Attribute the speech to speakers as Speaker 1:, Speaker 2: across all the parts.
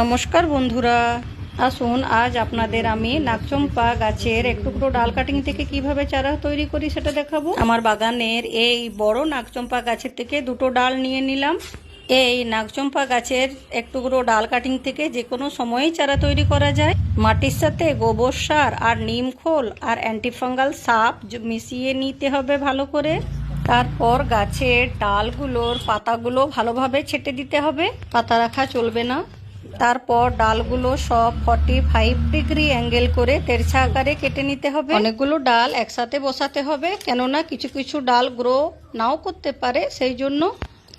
Speaker 1: নমস্কার বন্ধুরা। আসুন, আজ আপনাদের আমি নাকচম্পা গাছের এক টুকরো ডাল কাটিং থেকে কীভাবে চারা তৈরি করি সেটা দেখাবো। আমার বাগানের এই বড় নাকচম্পা গাছের থেকে দুটো ডাল নিয়ে নিলাম। এই নাকচম্পা গাছের এক টুকরো ডাল কাটিং থেকে যে কোনো সময়ই চারা তৈরি করা যায়। মাটির সাথে গোবর সার আর নিম খোল আর অ্যান্টিফাঙ্গাল সাপ মিশিয়ে নিতে হবে ভালো করে। তারপর গাছের ডালগুলোর পাতাগুলো ভালোভাবে ছেটে দিতে হবে। পাতা রাখা চলবে না। তারপর ডালগুলো সব ফর্টি ফাইভ ডিগ্রি অ্যাঙ্গেল করে তেরছা আকারে কেটে নিতে হবে। অনেকগুলো ডাল একসাথে বসাতে হবে, কেননা কিছু কিছু ডাল গ্রো নাও করতে পারে, সেই জন্য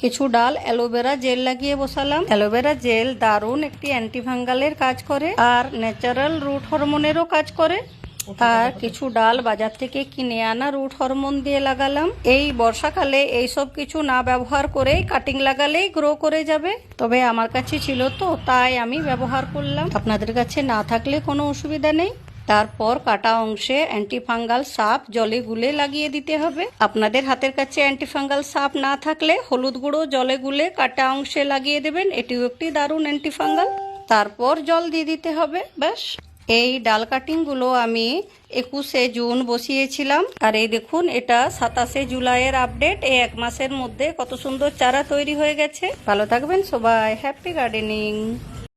Speaker 1: কিছু ডাল অ্যালোভেরা জেল লাগিয়ে বসালাম। অ্যালোভেরা জেল দারুণ একটি অ্যান্টিভাঙ্গালের কাজ করে, আর ন্যাচারাল রুট হরমোনেরও কাজ করে। আর কিছু ডাল বাজার থেকে কিনে আনা রুট হরমোন দিয়ে লাগালাম। এই বর্ষাকালে এই সব কিছু না ব্যবহার করেই কাটিং লাগালেই গ্রো করে যাবে। তবে আমার কাছে ছিল তো তাই আমি ব্যবহার করলাম। আপনাদের কাছে না থাকলে কোনো অসুবিধা নেই। তারপর কাটা অংশে অ্যান্টিফাঙ্গাল সাপ জলে গুলে লাগিয়ে দিতে হবে। আপনাদের হাতের কাছে অ্যান্টিফাঙ্গাল সাপ না থাকলে হলুদ গুঁড়ো জলে গুলে কাটা অংশে লাগিয়ে দেবেন। এটিও একটি দারুণ অ্যান্টিফাঙ্গাল তারপর জল দিয়ে দিতে হবে ব্যাস। এই ডাল কাটিংগুলো আমি একুশে জুন বসিয়েছিলাম। আর এই দেখুন, এটা সাতাশে জুলাইয়ের আপডেট। এই এক মাসের মধ্যে কত সুন্দর চারা তৈরি হয়ে গেছে। ভালো থাকবেন সবাই। Happy gardening.